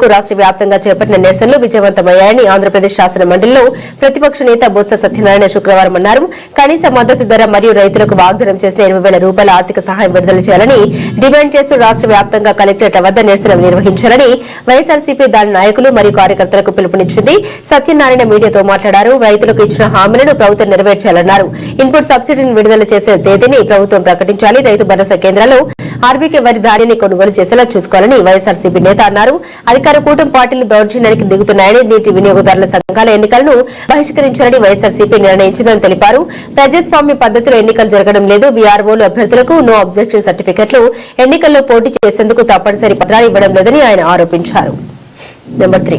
రైతులకు రాష్ట వ్యాప్తంగా చేపట్టిన నిరసనలు విజయవంతమయ్యాయని ఆంధ్రప్రదేశ్ శాసన మండలిలో ప్రతిపక్ష నేత బొత్స సత్యనారాయణ శుక్రవారం అన్నారు. కనీస మద్దతు ధర మరియు రైతులకు వాగ్దానం చేసిన ఇరవై వేల రూపాయల ఆర్థిక సహాయం విడుదల చేయాలని డిమాండ్ చేస్తూ రాష్ట వ్యాప్తంగా కలెక్టరేట్ల వద్ద నిరసన నిర్వహించాలని వైఎస్ఆర్సీపీ దాని నాయకులు మరియు కార్యకర్తలకు పిలుపునిచ్చింది. సత్యనారాయణ మీడియాతో మాట్లాడారు. రైతులకు ఇచ్చిన హామీలను ప్రభుత్వం నెరవేర్చాలన్నారు ఇన్పుట్ సబ్సిడీని విడుదల చేసే తేదీని ప్రభుత్వం ప్రకటించాలి. రైతు భరోసా కేంద్రాలు ఆర్బీకే వారి ధాన్యాన్ని కొనుగోలు చేసేలా చూసుకోవాలని వైఎస్ఆర్సీపీ నేత అన్నారు. అధికార కూటమి పార్టీలు దౌర్జన్యానికి దిగుతున్నాయని నీటి వినియోగదారుల సంఘాల ఎన్నికలను బహిష్కరించాలని వైఎస్ఆర్సీపీ నిర్ణయించిందని తెలిపారు. ప్రజాస్వామ్య పద్ధతిలో ఎన్నికలు జరగడం లేదు. వీఆర్ఓలు అభ్యర్థులకు నో అబ్జెక్షన్ సర్టిఫికెట్లు ఎన్నికల్లో పోటీ చేసేందుకు తప్పనిసరి పత్రాలు ఇవ్వడం లేదని ఆయన ఆరోపించారు. Number three.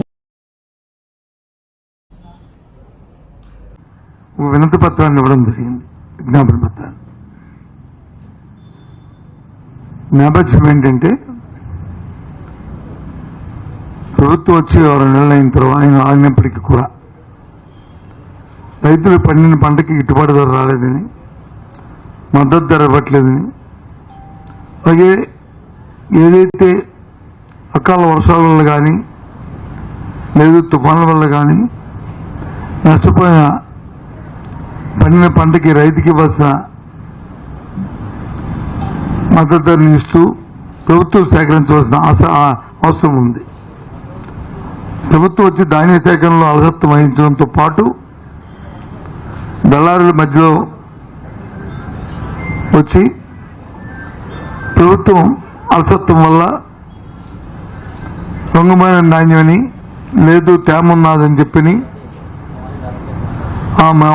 వినతి పత్రాన్ని ఇవ్వడం జరిగింది. విజ్ఞాపన పత్రం. నేపథ్యం ఏంటంటే ప్రభుత్వం వచ్చి ఆరు నెలలు అయిన తర్వాత ఆయన ఆగినప్పటికీ కూడా రైతులు పండిన పంటకి గిట్టుబాటు ధర రాలేదని మద్దతు ధర ఇవ్వట్లేదని అలాగే ఏదైతే అకాల వర్షాల వల్ల కానీ లేదు తుఫాన్ల వల్ల కానీ నష్టపోయిన పండిన పంటకి రైతుకి ఇవ్వాల్సిన మద్దతుని ఇస్తూ ప్రభుత్వం సేకరించవలసిన ఆశ అవసరం ఉంది. ప్రభుత్వం వచ్చి ధాన్య సేకరణలో అలసత్వం వహించడంతో పాటు దళారుల మధ్యలో వచ్చి ప్రభుత్వం అలసత్వం వల్ల దొంగమైన ధాన్యమని లేదు తేమ ఉన్నదని చెప్పని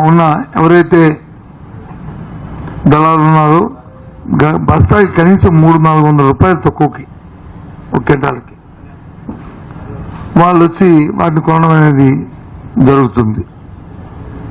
ఉన్న ఎవరైతే దళాలు ఉన్నారో బస్తాకి కనీసం మూడు నాలుగు వందల రూపాయలు తక్కువకి ఒక క్వింటాల్కి. వాళ్ళు వచ్చి వాటిని కొనడం అనేది జరుగుతుంది.